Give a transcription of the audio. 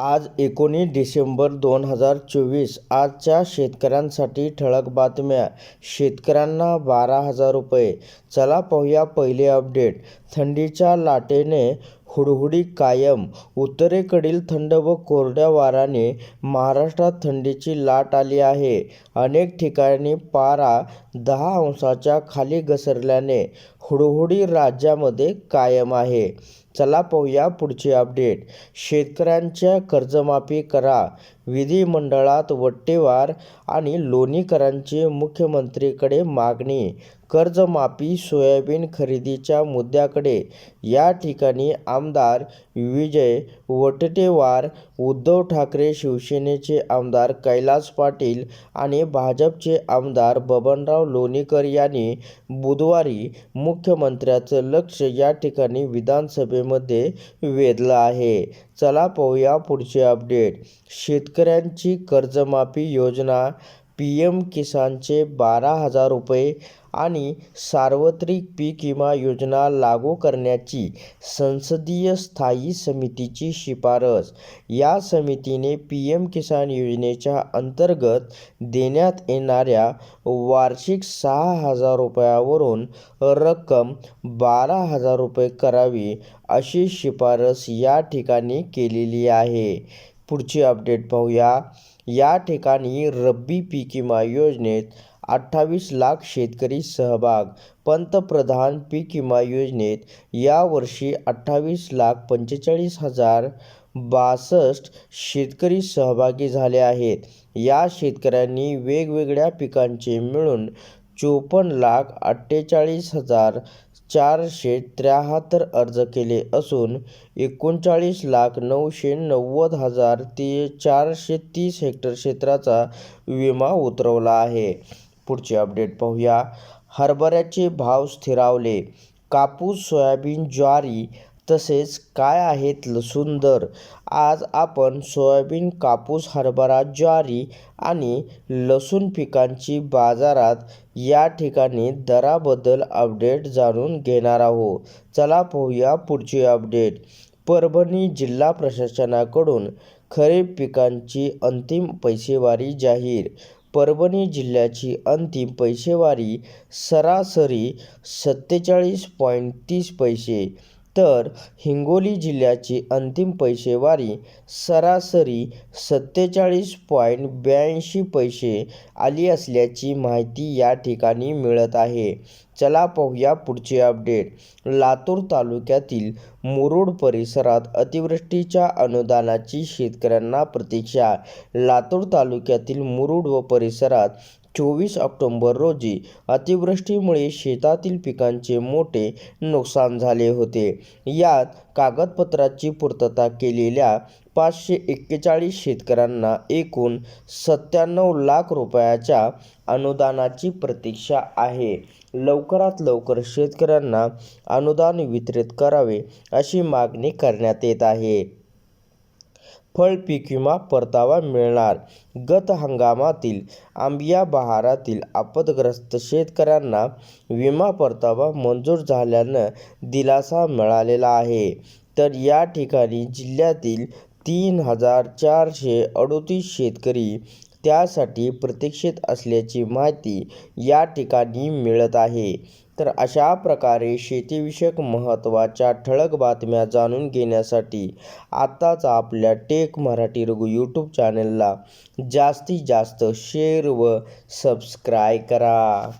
आज एकोणीस डिसेंबर दोन हजार चोवीस. आजच्या शेतकऱ्यांसाठी ठळक बातम्या. शेतकऱ्यांना बारा हजार रुपये. चला पाहूया पहिले अपडेट. थंडीच्या लाटेने हुडहुडी कायम. उत्तरेकडील थंड व कोरड्या वाऱ्याने महाराष्ट्रात थंडीची लाट आली आहे. अनेक ठिकाणी पारा दहा अंशाच्या खाली घसरल्याने हुडहुडी राज्यामध्ये कायम आहे. चला पाहूया पुढचे अपडेट. शेतकऱ्यांच्या कर्जमाफी करा. विधिमंडळात वट्टेवार आणि लोणीकरांची मुख्यमंत्रीकडे मागणी. कर्जमाफी सोयाबीन खरेदीच्या मुद्द्याकडे. या ठिकाणी आमदार विजय वट्टेवार उद्धव ठाकरे शिवसेनेचे आमदार कैलास पाटील आणि भाजपचे आमदार बबनराव लोणीकर यांनी बुधवारी मुख्यमंत्र्यांचं लक्ष या ठिकाणी विधानसभेमध्ये वेधलं आहे. चला पाहूया पुढचे अपडेट. शेतकऱ्यांची कर्जमाफी योजना पी एम किसानचे बारा हजार रुपये आणि सार्वत्रिक पीक विमा योजना लागू करण्याची संसदीय स्थायी समितीची शिफारस. या समितीने पी एम किसान योजनेच्या अंतर्गत देण्यात येणाऱ्या वार्षिक सहा हजार रुपयावरून रक्कम बारा हजार रुपये करावी अशी शिफारस या ठिकाणी केलेली आहे. पुढची अपडेट पाहूया. या ठिकाणी रब्बी पीक विमा योजनेत अठ्ठावीस लाख शेतकरी सहभाग. पंतप्रधान पीक विमा योजनेत यावर्षी अठ्ठावीस लाख पंचेचाळीस हजार बासष्ट शेतकरी सहभागी झाले आहेत. या शेतकऱ्यांनी वेगवेगळ्या पिकांचे मिळून चोपन्न लाख अठ्ठेचाळीस हजार चारशे त्र्याहत्तर अर्ज केले असून एकोणचाळीस लाख नऊशे नव्वद हजार ते चारशे तीस हेक्टर क्षेत्राचा विमा उतरवला आहे. पुढचे अपडेट पाहूया. हरभऱ्याचे भाव स्थिरावले. कापूस सोयाबीन ज्वारी तसेच काय आहेत लसूण दर? आज आपण सोयाबीन कापूस हरभरा ज्वारी आणि लसूण पिकांची बाजारात या ठिकाणी दराबद्दल अपडेट जाणून घेणार आहोत. चला पाहूया पुढचे अपडेट. परभणी जिल्हा प्रशासनाकडून खरीप पिकांची अंतिम पैसेवारी जाहीर. परभणी जिल्ह्याची अंतिम पैसेवारी सरासरी सत्तेचाळीस पॉईंट तीस पैसे. तर हिंगोली जिल्ह्याची अंतिम पैसेवारी सरासरी सत्तेचाळीस पॉईंट ब्याऐंशी पैसे आली असल्याची माहिती या ठिकाणी मिळत आहे. चला पाहूया पुढचे अपडेट. लातूर तालुक्यातील मुरुड परिसरात अतिवृष्टीच्या अनुदानाची शेतकऱ्यांना प्रतीक्षा. लातूर तालुक्यातील मुरुड व परिसरात चोवीस ऑक्टोंबर रोजी अतिवृष्टीमुळे शेतातील पिकांचे मोठे नुकसान झाले होते. यात कागदपत्राची पूर्तता केलेल्या पाचशे एक्केचाळीस शेतकऱ्यांना एकूण सत्त्याण्णव लाख रुपयाच्या अनुदानाची प्रतीक्षा आहे. लवकरात लवकर शेतकऱ्यांना अनुदान वितरित करावे अशी मागणी करण्यात येत आहे. फळ पीक विमा परतावा मिळणार. गत हंगामातील आंबिया बहारातील आपदग्रस्त शेतकऱ्यांना विमा परतावा मंजूर झाल्यानं दिलासा मिळालेला आहे. तर या ठिकाणी जिल्ह्यातील तीन हजार चारशे अडोतीस शेतकरी त्यासाठी प्रतीक्षित असल्याची माहिती या ठिकाणी मिळत आहे. तर अशा प्रकारे शेतीविषयक महत्त्वाच्या ठळक बातम्या जाणून घेण्यासाठी आत्ताच आपल्या टेक मराठी रघु यूट्यूब चॅनलला जास्तीत जास्त शेअर व सबस्क्राय करा.